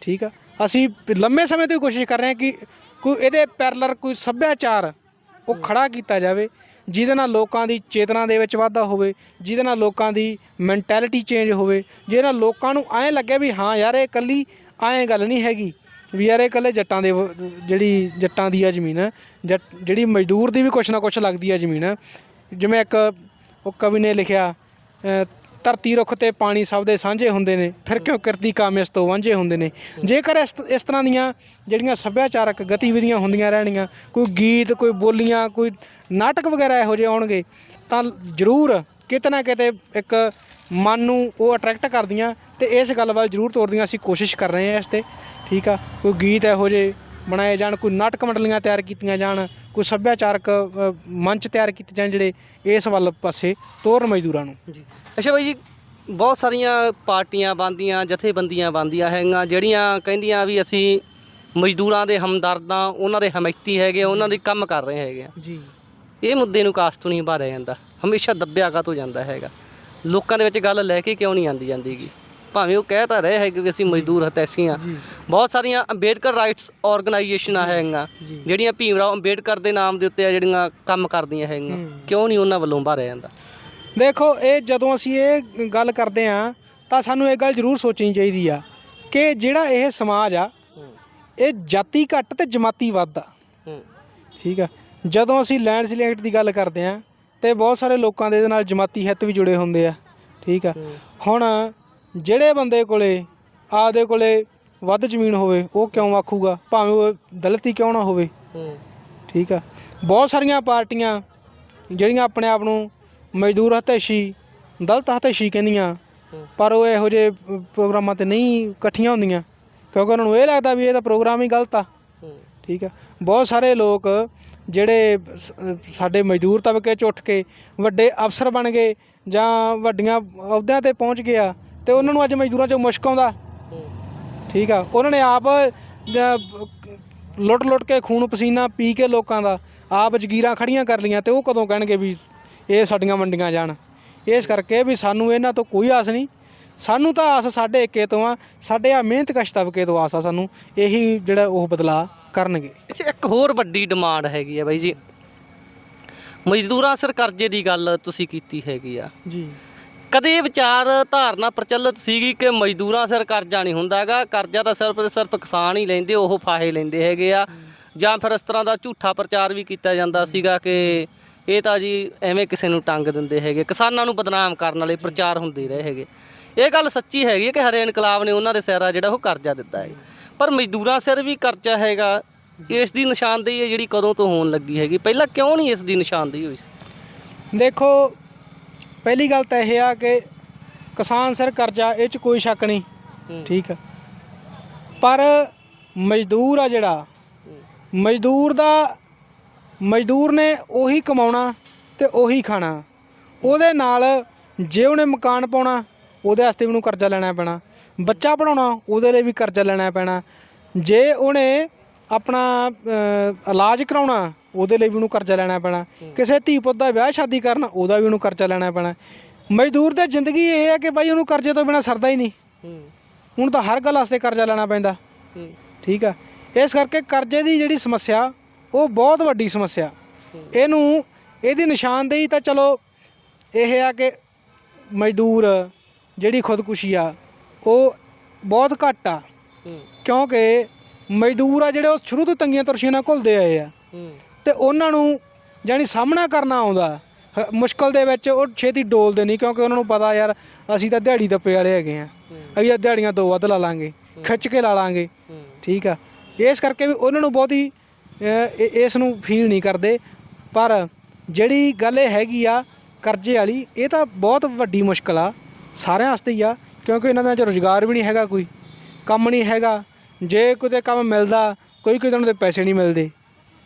ਠੀਕ ਆ? ਅਸੀਂ ਲੰਮੇ ਸਮੇਂ ਤੋਂ ਕੋਸ਼ਿਸ਼ ਕਰ ਰਹੇ ਹਾਂ ਕਿ ਕੋਈ ਇਹਦੇ ਪੈਰਲਰ ਕੋਈ ਸੱਭਿਆਚਾਰ ਉਹ ਖੜਾ ਕੀਤਾ ਜਾਵੇ, ਜਿਹਦੇ ਨਾਲ ਲੋਕਾਂ ਦੀ ਚੇਤਨਾ ਦੇ ਵਿੱਚ ਵਾਧਾ ਹੋਵੇ, ਜਿਹਦੇ ਨਾਲ ਲੋਕਾਂ ਦੀ ਮੈਂਟੈਲਿਟੀ ਚੇਂਜ ਹੋਵੇ, ਜਿਹਦੇ ਨਾਲ ਲੋਕਾਂ ਨੂੰ ਐਂ ਲੱਗੇ ਵੀ ਹਾਂ ਯਾਰ ਇਹ ਇਕੱਲੀ ਐਂ ਗੱਲ ਨਹੀਂ ਹੈਗੀ, ਵੀ ਯਾਰ ਇਹ ਇਕੱਲੇ ਜੱਟਾਂ ਦੇ ਜਿਹੜੀ ਜੱਟਾਂ ਦੀ ਆ ਜ਼ਮੀਨ, ਜੱਟ ਜਿਹੜੀ ਮਜ਼ਦੂਰ ਦੀ ਵੀ ਕੁਛ ਨਾ ਕੁਛ ਲੱਗਦੀ ਆ ਜ਼ਮੀਨ, ਜਿਵੇਂ ਇੱਕ ਉਹ ਕਵੀ ਨੇ ਲਿਖਿਆ ਧਰਤੀ ਰੁੱਖ ਤੇ ਪਾਣੀ ਸਭ ਦੇ ਸਾਂਝੇ ਹੁੰਦੇ ਨੇ, ਫਿਰ ਕਿਉਂ ਕਿਰਤੀ ਕਾਮ ਇਸ ਤੋਂ ਵਾਂਝੇ ਹੁੰਦੇ ਨੇ? ਜੇਕਰ ਇਸ ਇਸ ਤਰ੍ਹਾਂ ਦੀਆਂ ਜਿਹੜੀਆਂ ਸੱਭਿਆਚਾਰਕ ਗਤੀਵਿਧੀਆਂ ਹੁੰਦੀਆਂ ਰਹਿਣੀਆਂ ਕੋਈ ਗੀਤ, ਕੋਈ ਬੋਲੀਆਂ, ਕੋਈ ਨਾਟਕ ਵਗੈਰਾ ਇਹੋ ਜਿਹੇ ਆਉਣਗੇ, ਤਾਂ ਜ਼ਰੂਰ ਕਿਤੇ ਨਾ ਕਿਤੇ ਇੱਕ ਮਨ ਨੂੰ ਉਹ ਅਟਰੈਕਟ ਕਰਦੀਆਂ ਤੇ ਇਸ ਗੱਲ ਵੱਲ ਜ਼ਰੂਰ ਤੋਰਦੀਆਂ, ਅਸੀਂ ਕੋਸ਼ਿਸ਼ ਕਰ ਰਹੇ ਹਾਂ ਇਸ ਤੇ, ਠੀਕ ਆ? ਕੋਈ ਗੀਤ ਇਹੋ ਜਿਹੇ ਬਣਾਏ ਜਾਣ ਕੋਈ ਨਾਟਕ ਮੰਡਲੀਆਂ ਤਿਆਰ ਕੀਤੀਆਂ ਜਾਣ ਕੋਈ ਸੱਭਿਆਚਾਰਕ ਅ, ਮੰਚ ਤਿਆਰ ਕੀਤੇ ਜਾਣ ਜਿਹੜੇ ਇਸ ਵੱਲ ਪਾਸੇ ਤੋਰਨ ਮਜ਼ਦੂਰਾਂ ਨੂੰ। ਜੀ। ਅੱਛਾ ਬਾਈ ਜੀ ਬਹੁਤ ਸਾਰੀਆਂ ਪਾਰਟੀਆਂ ਬੰਦੀਆਂ ਜਥੇਬੰਦੀਆਂ ਬੰਦੀਆਂ ਹੈਗੀਆਂ ਜਿਹੜੀਆਂ ਕਹਿੰਦੀਆਂ ਵੀ ਅਸੀਂ ਮਜ਼ਦੂਰਾਂ ਦੇ ਹਮਦਰਦਾਂ ਉਹਨਾਂ ਦੇ ਹਮੈਤੀ ਹੈਗੇ ਉਹਨਾਂ ਦੇ ਕੰਮ ਕਰ ਰਹੇ ਹੈਗੇ ਆ। ਜੀ। ਇਹ ਮੁੱਦੇ ਨੂੰ ਕਾਸ ਤੋਂ ਨਹੀਂ ਭਾਰਿਆ ਜਾਂਦਾ ਹਮੇਸ਼ਾ ਦੱਬਿਆ ਕਾ ਤੋਂ ਜਾਂਦਾ ਹੈਗਾ। ਲੋਕਾਂ ਦੇ ਵਿੱਚ ਗੱਲ ਲੈ ਕੇ ਕਿਉਂ ਨਹੀਂ ਆਂਦੀ ਜਾਂਦੀਗੀ? ਭਾਵੇਂ ਉਹ ਕਹਿ ਤਾਂ ਰਹੇ ਹੈਗੇ ਵੀ ਅਸੀਂ ਮਜ਼ਦੂਰ ਹਤੈਸ਼ੀ ਆ ਬਹੁਤ ਸਾਰੀਆਂ ਅੰਬੇਡਕਰ ਰਾਈਟਸ ਆਰਗੇਨਾਈਜੇਸ਼ਨਾਂ ਹੈਗੀਆਂ। ਜਿਹੜੀਆਂ ਭੀਮ ਰਾਓ ਅੰਬੇਡਕਰ ਦੇ ਨਾਮ ਦੇ ਉੱਤੇ ਆ ਜਿਹੜੀਆਂ ਕੰਮ ਕਰਦੀਆਂ ਹੈਗੀਆਂ। ਕਿਉਂ ਨਹੀਂ ਉਹਨਾਂ ਵੱਲੋਂ ਭਾਰਿਆ ਜਾਂਦਾ? ਦੇਖੋ ਇਹ ਜਦੋਂ ਅਸੀਂ ਇਹ ਗੱਲ ਕਰਦੇ ਆ ਤਾਂ ਸਾਨੂੰ ਇਹ ਗੱਲ ਜ਼ਰੂਰ ਸੋਚਣੀ ਚਾਹੀਦੀ ਆ ਕਿ ਜਿਹੜਾ ਇਹ ਸਮਾਜ ਆ ਇਹ ਜਾਤੀ ਘੱਟ ਤੇ ਜਮਾਤੀ ਵੱਧ ਆ। ਠੀਕ ਆ? ਜਦੋਂ ਅਸੀਂ ਲੈਂਡ ਸਿਲੈਕਟ ਦੀ ਗੱਲ ਕਰਦੇ ਆ ਤੇ ਬਹੁਤ ਸਾਰੇ ਲੋਕਾਂ ਦੇ ਨਾਲ ਜਮਾਤੀ ਹਿੱਤ ਵੀ ਜੁੜੇ ਹੁੰਦੇ ਆ। ਠੀਕ ਆ? ਹੁਣ ਜਿਹੜੇ ਬੰਦੇ ਕੋਲੇ ਆਪਦੇ ਕੋਲੇ ਵੱਧ ਜ਼ਮੀਨ ਹੋਵੇ ਉਹ ਕਿਉਂ ਆਖੂਗਾ? ਭਾਵੇਂ ਉਹ ਦਲਿਤ ਹੀ ਕਿਉਂ ਨਾ ਹੋਵੇ? ਠੀਕ ਆ। ਬਹੁਤ ਸਾਰੀਆਂ ਪਾਰਟੀਆਂ ਜਿਹੜੀਆਂ ਆਪਣੇ ਆਪ ਨੂੰ ਮਜ਼ਦੂਰ ਹਤੈਸ਼ੀ ਦਲਿਤ ਹਤੈਸ਼ੀ ਕਹਿੰਦੀਆਂ ਪਰ ਉਹ ਇਹੋ ਜਿਹੇ ਪ੍ਰੋਗਰਾਮਾਂ ਤੇ ਨਹੀਂ ਇਕੱਠੀਆਂ ਹੁੰਦੀਆਂ ਕਿਉਂਕਿ ਉਹਨਾਂ ਨੂੰ ਇਹ ਲੱਗਦਾ ਵੀ ਇਹ ਤਾਂ ਪ੍ਰੋਗਰਾਮ ਹੀ ਗਲਤ ਆ। ਠੀਕ ਆ। ਬਹੁਤ ਸਾਰੇ ਲੋਕ ਜਿਹੜੇ ਸਾਡੇ ਮਜ਼ਦੂਰ ਤਬਕੇ ਚ ਉੱਠ ਕੇ ਵੱਡੇ ਅਫਸਰ ਬਣ ਗਏ ਜਾਂ ਵੱਡੀਆਂ ਅਹੁਦਿਆਂ ਤੇ ਪਹੁੰਚ ਗਏ ਆ ਤੇ ਉਹਨਾਂ ਨੂੰ ਅੱਜ ਮਜ਼ਦੂਰਾਂ ਚੋਂ ਮੁਸ਼ਕ ਆਉਂਦਾ। ਠੀਕ ਆ ਉਹਨਾਂ ਨੇ ਆਪ ਲੁੱਟ ਲੁੱਟ ਕੇ ਖੂਨ ਪਸੀਨਾ ਪੀ ਕੇ ਲੋਕਾਂ ਦਾ ਆਪ ਜਗੀਰਾਂ ਖੜੀਆਂ ਕਰ ਲੀਆਂ ਤੇ ਉਹ ਕਦੋਂ ਕਹਿਣਗੇ ਵੀ ਇਹ ਸਾਡੀਆਂ ਮੰਡੀਆਂ ਜਾਣ। ਇਸ ਕਰਕੇ ਵੀ ਸਾਨੂੰ ਇਹਨਾਂ ਤੋਂ ਕੋਈ ਆਸ ਨਹੀਂ। ਸਾਨੂੰ ਤਾਂ ਆਸ ਸਾਡੇ ਏਕੇ ਤੋਂ ਆ ਸਾਡੇ ਆ ਮਿਹਨਤ ਕਸ਼ ਤਬਕੇ ਤੋਂ ਆਸ ਆ ਸਾਨੂੰ ਇਹੀ ਜਿਹੜਾ ਉਹ ਬਦਲਾ ਕਰਨਗੇ। ਅੱਛਾ ਇੱਕ ਹੋਰ ਵੱਡੀ ਡਿਮਾਂਡ ਹੈਗੀ ਆ ਬਾਈ ਜੀ। ਮਜ਼ਦੂਰਾਂ ਸਿਰ ਕਰਜ਼ੇ ਦੀ ਗੱਲ ਤੁਸੀਂ ਕੀਤੀ ਹੈਗੀ ਆ। ਜੀ। ਕਦੇ ਇਹ ਵਿਚਾਰ ਧਾਰਨਾ ਪ੍ਰਚਲਿਤ ਸੀਗੀ ਕਿ ਮਜ਼ਦੂਰਾਂ ਸਿਰ ਕਰਜ਼ਾ ਨਹੀਂ ਹੁੰਦਾ ਹੈਗਾ, ਕਰਜ਼ਾ ਤਾਂ ਸਿਰਫ ਸਿਰਫ ਕਿਸਾਨ ਹੀ ਲੈਂਦੇ, ਉਹ ਫਾਹੇ ਲੈਂਦੇ ਹੈਗੇ ਆ। ਜਾਂ ਫਿਰ ਇਸ ਤਰ੍ਹਾਂ ਦਾ ਝੂਠਾ ਪ੍ਰਚਾਰ ਵੀ ਕੀਤਾ ਜਾਂਦਾ ਸੀਗਾ ਕਿ ਇਹ ਤਾਂ ਜੀ ਐਵੇਂ ਕਿਸੇ ਨੂੰ ਟੰਗ ਦਿੰਦੇ ਹੈਗੇ, ਕਿਸਾਨਾਂ ਨੂੰ ਬਦਨਾਮ ਕਰਨ ਵਾਲੇ ਪ੍ਰਚਾਰ ਹੁੰਦੇ ਰਹੇ ਹੈਗੇ। ਇਹ ਗੱਲ ਸੱਚੀ ਹੈਗੀ ਹੈ ਕਿ ਹਰੇ ਇਨਕਲਾਬ ਨੇ ਉਹਨਾਂ ਦੇ ਸਿਰ ਆ ਜਿਹੜਾ ਉਹ ਕਰਜ਼ਾ ਦਿੱਤਾ ਹੈ। ਪਰ ਮਜ਼ਦੂਰਾਂ ਸਿਰ ਵੀ ਕਰਜ਼ਾ ਹੈਗਾ, ਇਸ ਦੀ ਨਿਸ਼ਾਨਦੇਹੀ ਹੈ ਜਿਹੜੀ ਕਦੋਂ ਤੋਂ ਹੋਣ ਲੱਗੀ ਹੈਗੀ। ਪਹਿਲਾਂ ਕਿਉਂ ਨਹੀਂ ਇਸ ਦੀ ਨਿਸ਼ਾਨਦੇਹੀ ਹੋਈ ਸੀ? ਦੇਖੋ ਪਹਿਲੀ ਗੱਲ ਤਾਂ ਇਹ ਆ ਕਿ ਕਿਸਾਨ ਸਿਰ ਕਰਜ਼ਾ ਇਹ ਚ ਕੋਈ ਸ਼ੱਕ ਨਹੀਂ। ਠੀਕ ਆ। ਪਰ ਮਜ਼ਦੂਰ ਆ ਜਿਹੜਾ ਮਜ਼ਦੂਰ ਦਾ ਮਜ਼ਦੂਰ ਨੇ ਉਹੀ ਕਮਾਉਣਾ ਤੇ ਉਹੀ ਖਾਣਾ। ਉਹਦੇ ਨਾਲ ਜੇ ਉਹਨੇ ਮਕਾਨ ਪਾਉਣਾ ਉਹਦੇ ਵਾਸਤੇ ਵੀ ਉਹਨੂੰ ਕਰਜ਼ਾ ਲੈਣਾ ਪੈਣਾ। ਬੱਚਾ ਪੜਾਉਣਾ ਉਹਦੇ ਲਈ ਵੀ ਕਰਜ਼ਾ ਲੈਣਾ ਪੈਣਾ। ਜੇ ਉਹਨੇ ਆਪਣਾ ਇਲਾਜ ਕਰਾਉਣਾ ਉਹਦੇ ਲਈ ਵੀ ਉਹਨੂੰ ਕਰਜ਼ਾ ਲੈਣਾ ਪੈਣਾ। ਕਿਸੇ ਧੀ ਪੁੱਤ ਦਾ ਵਿਆਹ ਸ਼ਾਦੀ ਕਰਨਾ ਉਹਦਾ ਵੀ ਉਹਨੂੰ ਕਰਜ਼ਾ ਲੈਣਾ ਪੈਣਾ। ਮਜ਼ਦੂਰ ਦੀ ਜ਼ਿੰਦਗੀ ਇਹ ਹੈ ਕਿ ਬਾਈ ਉਹਨੂੰ ਕਰਜ਼ੇ ਤੋਂ ਬਿਨਾ ਸਰਦਾ ਹੀ ਨਹੀਂ। ਹੂੰ। ਹੁਣ ਤਾਂ ਹਰ ਗੱਲ ਵਾਸਤੇ ਕਰਜ਼ਾ ਲੈਣਾ ਪੈਂਦਾ। ਠੀਕ ਆ। ਇਸ ਕਰਕੇ ਕਰਜ਼ੇ ਦੀ ਜਿਹੜੀ ਸਮੱਸਿਆ ਉਹ ਬਹੁਤ ਵੱਡੀ ਸਮੱਸਿਆ। ਇਹਨੂੰ ਇਹਦੀ ਨਿਸ਼ਾਨਦੇਹੀ ਤਾਂ ਚਲੋ ਇਹ ਆ ਕਿ ਮਜ਼ਦੂਰ ਜਿਹੜੀ ਖੁਦਕੁਸ਼ੀ ਆ ਉਹ ਬਹੁਤ ਘੱਟ ਆ। ਕਿਉਂਕਿ ਮਜ਼ਦੂਰ ਆ ਜਿਹੜੇ ਉਹ ਸ਼ੁਰੂ ਤੋਂ ਤੰਗੀਆਂ ਤੁਰਸ਼ੀਆਂ ਨਾਲ ਘੁਲਦੇ ਆਏ ਆ। ਤੇ ਉਹਨਾਂ ਨੂੰ ਜਾਨੀ ਸਾਹਮਣਾ ਕਰਨਾ ਆਉਂਦਾ। ਹ- ਮੁਸ਼ਕਲ ਦੇ ਵਿੱਚ ਉਹ ਛੇਤੀ ਡੋਲਦੇ ਨਹੀਂ ਕਿਉਂਕਿ ਉਹਨਾਂ ਨੂੰ ਪਤਾ ਯਾਰ ਅਸੀਂ ਤਾਂ ਦਿਹਾੜੀ ਦੱਪੇ ਵਾਲੇ ਹੈਗੇ ਆ। ਅਸੀਂ ਤਾਂ ਦਿਹਾੜੀਆਂ ਦੋ ਵੱਧ ਲਾ ਲਾਂਗੇ ਖਿੱਚ ਕੇ ਲਾ ਲਾਂਗੇ। ਠੀਕ ਆ। ਇਸ ਕਰਕੇ ਵੀ ਉਹਨਾਂ ਨੂੰ ਬਹੁਤੀ ਅ, ਇ- ਇਸ ਨੂੰ ਫੀਲ ਨਹੀਂ ਕਰਦੇ। ਪਰ ਜਿਹੜੀ ਗੱਲ ਇਹ ਹੈਗੀ ਆ ਕਰਜ਼ੇ ਵਾਲੀ ਇਹ ਤਾਂ ਬਹੁਤ ਵੱਡੀ ਮੁਸ਼ਕਲ ਆ। ਸਾਰਿਆਂ ਵਾਸਤੇ ਹੀ ਆ ਕਿਉਂਕਿ ਇਹਨਾਂ ਦਾ ਰੋਜ਼ਗਾਰ ਵੀ ਨਹੀਂ ਹੈਗਾ ਕੋਈ ਕੰਮ ਨਹੀਂ ਹੈਗਾ। ਜੇ ਕਿਤੇ ਕੰਮ ਮਿਲਦਾ ਕੋਈ ਕੋਈ ਉਹਨਾਂ ਦੇ ਪੈਸੇ ਨਹੀਂ ਮਿਲਦੇ।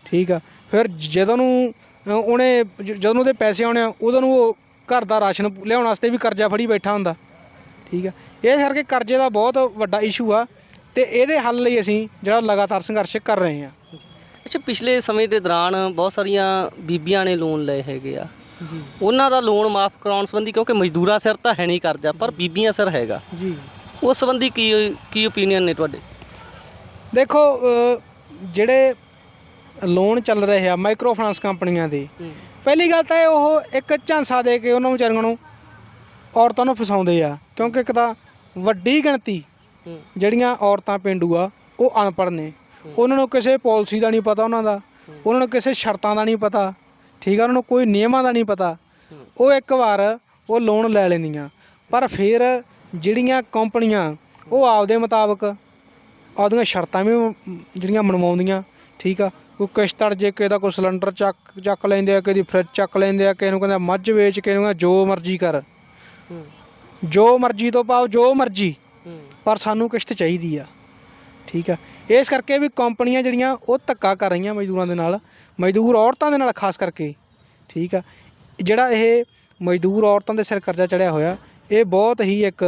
ਠੀਕ ਆ। ਫਿਰ ਜਦੋਂ ਨੂੰ ਉਹਨੇ ਜਦੋਂ ਉਹਦੇ ਪੈਸੇ ਆਉਣੇ ਆ ਉਦੋਂ ਨੂੰ ਉਹ ਘਰ ਦਾ ਰਾਸ਼ਨ ਲਿਆਉਣ ਵਾਸਤੇ ਵੀ ਕਰਜ਼ਾ ਫੜੀ ਬੈਠਾ ਹੁੰਦਾ। ਠੀਕ ਆ? ਇਹ ਕਰਕੇ ਕਰਜ਼ੇ ਦਾ ਬਹੁਤ ਵੱਡਾ ਇਸ਼ੂ ਆ ਤੇ ਇਹਦੇ ਹੱਲ ਲਈ ਅਸੀਂ ਜਿਹੜਾ ਲਗਾਤਾਰ ਸੰਘਰਸ਼ ਕਰ ਰਹੇ ਹਾਂ ਅੱਛਾ ਪਿਛਲੇ ਸਮੇਂ ਦੇ ਦੌਰਾਨ ਬਹੁਤ ਸਾਰੀਆਂ ਬੀਬੀਆਂ ਨੇ ਲੋਨ ਲਏ ਹੈਗੇ ਆ। ਜੀ। ਉਹਨਾਂ ਦਾ ਲੋਨ ਮਾਫ ਕਰਾਉਣ ਸੰਬੰਧੀ ਕਿਉਂਕਿ ਮਜ਼ਦੂਰਾਂ ਸਿਰ ਤਾਂ ਹੈ ਨਹੀਂ ਕਰਜ਼ਾ ਪਰ ਬੀਬੀਆਂ ਸਿਰ ਹੈਗਾ। ਜੀ। ਉਸ ਸੰਬੰਧੀ ਕੀ ਕੀ ਓਪੀਨੀਅਨ ਨੇ ਤੁਹਾਡੇ? ਦੇਖੋ ਜਿਹੜੇ ਲੋਨ ਚੱਲ ਰਹੇ ਆ ਮਾਈਕਰੋ ਫਾਈਨਾਂਸ ਕੰਪਨੀਆਂ ਦੇ। ਪਹਿਲੀ ਗੱਲ ਤਾਂ ਇਹ ਉਹ ਇੱਕ ਝਾਂਸਾ ਦੇ ਕੇ ਉਹਨਾਂ ਵਿਚਾਰੀਆਂ ਨੂੰ ਔਰਤਾਂ ਨੂੰ ਫਸਾਉਂਦੇ ਆ ਕਿਉਂਕਿ ਇੱਕ ਤਾਂ ਵੱਡੀ ਗਿਣਤੀ ਜਿਹੜੀਆਂ ਔਰਤਾਂ ਪਿੰਡੂ ਆ ਉਹ ਅਨਪੜ੍ਹ ਨੇ। ਉਹਨਾਂ ਨੂੰ ਕਿਸੇ ਪਾਲਿਸੀ ਦਾ ਨਹੀਂ ਪਤਾ ਉਹਨਾਂ ਦਾ। ਉਹਨਾਂ ਨੂੰ ਕਿਸੇ ਸ਼ਰਤਾਂ ਦਾ ਨਹੀਂ ਪਤਾ। ਠੀਕ ਆ ਉਹਨਾਂ ਨੂੰ ਕੋਈ ਨਿਯਮਾਂ ਦਾ ਨਹੀਂ ਪਤਾ। ਉਹ ਇੱਕ ਵਾਰ ਉਹ ਲੋਨ ਲੈ ਲੈਂਦੀਆਂ। ਪਰ ਫਿਰ ਜਿਹੜੀਆਂ ਕੰਪਨੀਆਂ ਉਹ ਆਪਦੇ ਮੁਤਾਬਕ ਆਪਦੀਆਂ ਸ਼ਰਤਾਂ ਵੀ ਜਿਹੜੀਆਂ ਮਨਵਾਉਂਦੀਆਂ। ਠੀਕ ਆ ਕੋਈ ਕਿਸ਼ਤ ਅੜ ਜੇ ਕਿਸੇ ਦਾ ਕੋਈ ਸਿਲੰਡਰ ਚੱਕ ਚੱਕ ਲੈਂਦੇ ਆ ਕਿਸੇ ਦੀ ਫਰਿੱਜ ਚੱਕ ਲੈਂਦੇ ਆ ਕਿਸੇ ਨੂੰ ਕਹਿੰਦਾ ਮੱਝ ਵੇਚ ਕਿਸੇ ਨੂੰ ਕਹਿੰਦਾ ਜੋ ਮਰਜ਼ੀ ਕਰ। ਜੋ ਮਰਜ਼ੀ ਤੋਂ ਪਾਓ ਜੋ ਮਰਜ਼ੀ ਪਰ ਸਾਨੂੰ ਕਿਸ਼ਤ ਚਾਹੀਦੀ ਆ। ਠੀਕ ਆ। ਇਸ ਕਰਕੇ ਵੀ ਕੰਪਨੀਆਂ ਜਿਹੜੀਆਂ ਉਹ ਧੱਕਾ ਕਰ ਰਹੀਆਂ ਮਜ਼ਦੂਰਾਂ ਦੇ ਨਾਲ ਮਜ਼ਦੂਰ ਔਰਤਾਂ ਦੇ ਨਾਲ ਖਾਸ ਕਰਕੇ। ਠੀਕ ਆ। ਜਿਹੜਾ ਇਹ ਮਜ਼ਦੂਰ ਔਰਤਾਂ ਦੇ ਸਿਰ ਕਰਜ਼ਾ ਚੜਿਆ ਹੋਇਆ ਇਹ ਬਹੁਤ ਹੀ ਇੱਕ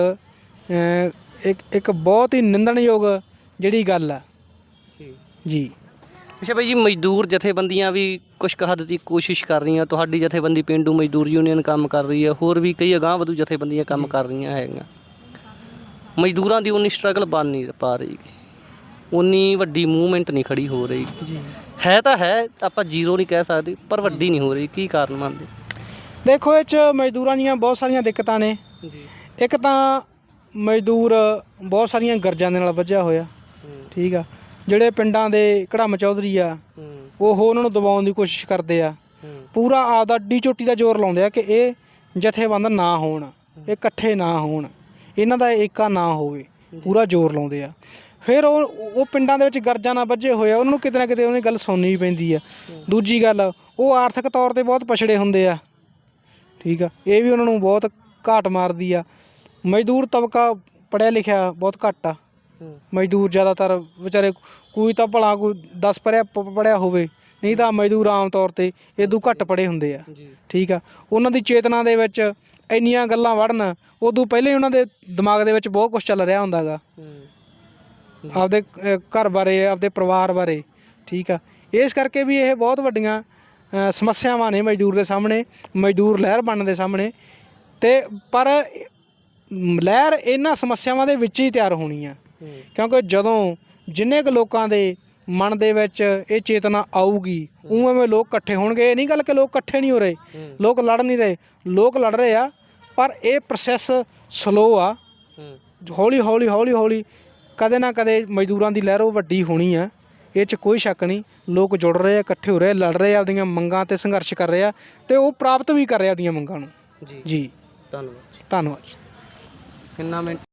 ਇੱਕ ਇੱਕ ਬਹੁਤ ਹੀ ਨਿੰਦਣਯੋਗ ਜਿਹੜੀ ਗੱਲ ਆ। ਜੀ। ਅੱਛਾ ਭਾਈ ਜੀ ਮਜ਼ਦੂਰ ਜਥੇਬੰਦੀਆਂ ਵੀ ਕੁਝ ਹੱਦ ਤੱਕ ਕੋਸ਼ਿਸ਼ ਕਰ ਰਹੀਆਂ ਤੁਹਾਡੀ ਜਥੇਬੰਦੀ ਪਿੰਡੂ ਮਜ਼ਦੂਰ ਯੂਨੀਅਨ ਕੰਮ ਕਰ ਰਹੀ ਹੈ ਹੋਰ ਵੀ ਕਈ ਅਗਾਂਹ ਵਧੂ ਜਥੇਬੰਦੀਆਂ ਕੰਮ ਕਰ ਰਹੀਆਂ ਹੈਗੀਆਂ। ਮਜ਼ਦੂਰਾਂ ਦੀ ਉਨੀ ਸਟਰਗਲ ਬਣ ਨਹੀਂ ਪਾ ਰਹੀ। ਉਨੀ ਵੱਡੀ ਮੂਵਮੈਂਟ ਨਹੀਂ ਖੜੀ ਹੋ ਰਹੀ। ਹੈ ਤਾਂ ਹੈ ਆਪਾਂ ਜ਼ੀਰੋ ਨਹੀਂ ਕਹਿ ਸਕਦੇ ਪਰ ਵੱਡੀ ਨਹੀਂ ਹੋ ਰਹੀ ਕੀ ਕਾਰਨ ਮੰਨਦੇ ਦੇਖੋ ਇਹ ਚ ਮਜ਼ਦੂਰਾਂ ਦੀਆਂ ਬਹੁਤ ਸਾਰੀਆਂ ਦਿੱਕਤਾਂ ਨੇ। ਇੱਕ ਤਾਂ ਮਜ਼ਦੂਰ ਬਹੁਤ ਸਾਰੀਆਂ ਗਰਜਾਂ ਦੇ ਨਾਲ ਵੱਜਿਆ ਹੋਇਆ। ਠੀਕ ਆ। ਜਿਹੜੇ ਪਿੰਡਾਂ ਦੇ ਕੜਮ ਚੌਧਰੀ ਆ ਉਹ ਉਹਨਾਂ ਨੂੰ ਦਬਾਉਣ ਦੀ ਕੋਸ਼ਿਸ਼ ਕਰਦੇ ਆ। ਪੂਰਾ ਆਪਦਾ ਅੱਡੀ ਚੋਟੀ ਦਾ ਜ਼ੋਰ ਲਾਉਂਦੇ ਆ ਕਿ ਇਹ ਜਥੇਬੰਦ ਨਾ ਹੋਣ ਇਹ ਇਕੱਠੇ ਨਾ ਹੋਣ ਇਹਨਾਂ ਦਾ ਏਕਾ ਨਾ ਹੋਵੇ ਪੂਰਾ ਜ਼ੋਰ ਲਾਉਂਦੇ ਆ। ਫਿਰ ਉਹ ਉਹ ਪਿੰਡਾਂ ਦੇ ਵਿੱਚ ਗਰਜਾਂ ਨਾਲ ਵੱਜੇ ਹੋਏ ਆ ਉਹਨਾਂ ਨੂੰ ਕਿਤੇ ਨਾ ਕਿਤੇ ਉਹਨੇ ਗੱਲ ਸੁਣਨੀ ਪੈਂਦੀ ਆ। ਦੂਜੀ ਗੱਲ ਉਹ ਆਰਥਿਕ ਤੌਰ ਤੇ ਬਹੁਤ ਪਛੜੇ ਹੁੰਦੇ ਆ। ਠੀਕ ਆ ਇਹ ਵੀ ਉਹਨਾਂ ਨੂੰ ਬਹੁਤ ਘਾਟ ਮਾਰਦੀ ਆ। ਮਜ਼ਦੂਰ ਤਬਕਾ ਪੜਿਆ ਲਿਖਿਆ ਬਹੁਤ ਘੱਟ ਆ। ਮਜ਼ਦੂਰ ਜ਼ਿਆਦਾਤਰ ਵਿਚਾਰੇ ਕੋਈ ਤਾਂ ਭਲਾ ਕੋਈ 10 ਪੜਿਆ ਪੜਿਆ ਹੋਵੇ ਨਹੀਂ ਤਾਂ ਮਜ਼ਦੂਰ ਆਮ ਤੌਰ ਤੇ ਇਦੋਂ ਘੱਟ ਪੜੇ ਹੁੰਦੇ ਆ। ਠੀਕ ਆ। ਉਹਨਾਂ ਦੀ ਚੇਤਨਾ ਦੇ ਵਿੱਚ ਇੰਨੀਆਂ ਗੱਲਾਂ ਵੜਨ ਉਦੋਂ ਪਹਿਲੇ ਹੀ ਉਹਨਾਂ ਦੇ ਦਿਮਾਗ ਦੇ ਵਿੱਚ ਬਹੁਤ ਕੁਝ ਚੱਲ ਰਿਹਾ ਹੁੰਦਾਗਾ। ਆਪਦੇ ਘਰ ਬਾਰੇ ਆਪਦੇ ਪਰਿਵਾਰ ਬਾਰੇ ਠੀਕ ਆ। ਇਸ ਕਰਕੇ ਵੀ ਇਹ ਬਹੁਤ ਵੱਡੀਆਂ ਸਮੱਸਿਆਵਾਂ ਨੇ ਮਜ਼ਦੂਰ ਦੇ ਸਾਹਮਣੇ ਮਜ਼ਦੂਰ ਲਹਿਰ ਬਣਨ ਦੇ ਸਾਹਮਣੇ। ਤੇ ਪਰ ਲਹਿਰ ਇਹਨਾਂ ਸਮੱਸਿਆਵਾਂ ਦੇ ਵਿੱਚ ਹੀ ਤਿਆਰ ਹੋਣੀ ਆ। ਕਿਉਂਕਿ ਜਦੋਂ ਜਿੰਨੇ ਕੁ ਲੋਕਾਂ ਦੇ ਮਨ ਦੇ ਵਿੱਚ ਇਹ ਚੇਤਨਾ ਆਊਗੀ ਉਵੇਂ ਲੋਕ ਇਕੱਠੇ ਹੋਣਗੇ। ਇਹ ਨਹੀਂ ਗੱਲ ਕਿ ਲੋਕ ਇਕੱਠੇ ਨਹੀਂ ਹੋ ਰਹੇ ਲੋਕ ਲੜ ਨਹੀਂ ਰਹੇ ਲੋਕ ਲੜ ਰਹੇ ਆ ਪਰ ਇਹ ਪ੍ਰੋਸੈਸ ਸਲੋ ਆ। ਹੌਲੀ ਹੌਲੀ ਹੌਲੀ ਹੌਲੀ ਕਦੇ ਨਾ ਕਦੇ ਮਜ਼ਦੂਰਾਂ ਦੀ ਲਹਿਰ ਉਹ ਵੱਡੀ ਹੋਣੀ ਆ। ਇਹ 'ਚ ਕੋਈ ਸ਼ੱਕ ਨਹੀਂ ਲੋਕ ਜੁੜ ਰਹੇ ਆ ਇਕੱਠੇ ਹੋ ਰਹੇ ਆ ਲੜ ਰਹੇ ਆ ਆਪਦੀਆਂ ਮੰਗਾਂ ਤੇ ਸੰਘਰਸ਼ ਕਰ ਰਹੇ ਆ ਤੇ ਉਹ ਪ੍ਰਾਪਤ ਵੀ ਕਰ ਰਹੇ ਆ ਆਪਦੀਆਂ ਮੰਗਾਂ ਨੂੰ। ਜੀ। ਜੀ। ਧੰਨਵਾਦ। ਧੰਨਵਾਦ ਕਿੰਨਾ ਮਿੰਟ